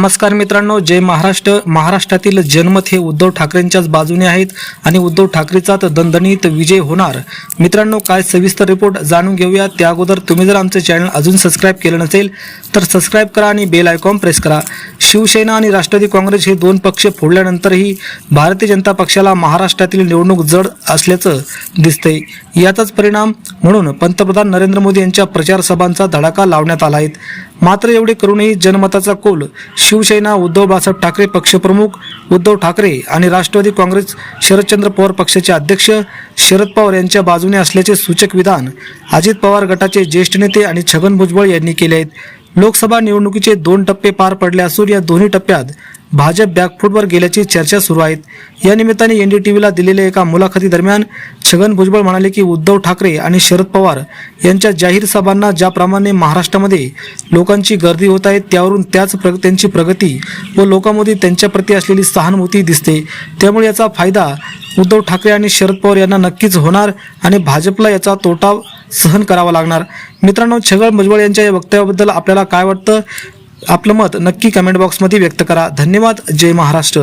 नमस्कार मित्रांनो जय महाराष्ट्र. महाराष्ट्रातील जनमत हे उद्धव ठाकरेंच्याच बाजूने आहेत आणि उद्धव ठाकरेचाच दणदणीत विजय होणार. मित्रांनो काय सविस्तर रिपोर्ट जाणून घेऊया. त्या अगोदर तुम्ही जर आमचं चॅनल अजून सबस्क्राईब केलं नसेल तर सबस्क्राईब करा आणि बेल आयकॉन प्रेस करा. शिवसेना आणि राष्ट्रवादी काँग्रेस हे दोन पक्ष फोडल्यानंतरही भारतीय जनता पक्षाला महाराष्ट्रातील निवडणूक जड असल्याचं दिसतंय. याचाच परिणाम म्हणून पंतप्रधान नरेंद्र मोदी यांच्या प्रचार सभांचा धडाका लावण्यात आला आहे. मात्र एवढे करूनही जनमताचा कोल शिवसेना उद्धव बाळासाहेब ठाकरे पक्षप्रमुख उद्धव ठाकरे आणि राष्ट्रवादी काँग्रेस शरदचंद्र पवार पक्षाचे अध्यक्ष शरद पवार यांच्या बाजूने असल्याचे सूचक विधान अजित पवार गटाचे ज्येष्ठ नेते आणि छगन भुजबळ यांनी केले आहेत. लोकसभा निवडणुकीचे दोन टप्पे पार पडले असून या दोन्ही टप्प्यात भाजप बॅकफूटवर गेल्याची चर्चा सुरू आहेत. या निमित्ताने एनडीटीव्हीला दिलेल्या एका मुलाखतीदरम्यान छगन भुजबळ म्हणाले की उद्धव ठाकरे आणि शरद पवार यांच्या जाहीर सभांना ज्याप्रमाणे महाराष्ट्रामध्ये लोकांची गर्दी होत आहे त्यावरून त्याच प्र त्यांची प्रगती व लोकांमध्ये त्यांच्याप्रती असलेली सहानुभूती दिसते. त्यामुळे याचा फायदा उद्धव ठाकरे आणि शरद पवार यांना नक्कीच होणार आणि भाजपला याचा तोटा सहन करावा लागणार. मित्रांनो छगळ भुजबळ यांच्या या वक्तव्याबद्दल आपल्याला काय वाटतं? आपलं मत नक्की कमेंट बॉक्समध्ये व्यक्त करा. धन्यवाद. जय महाराष्ट्र.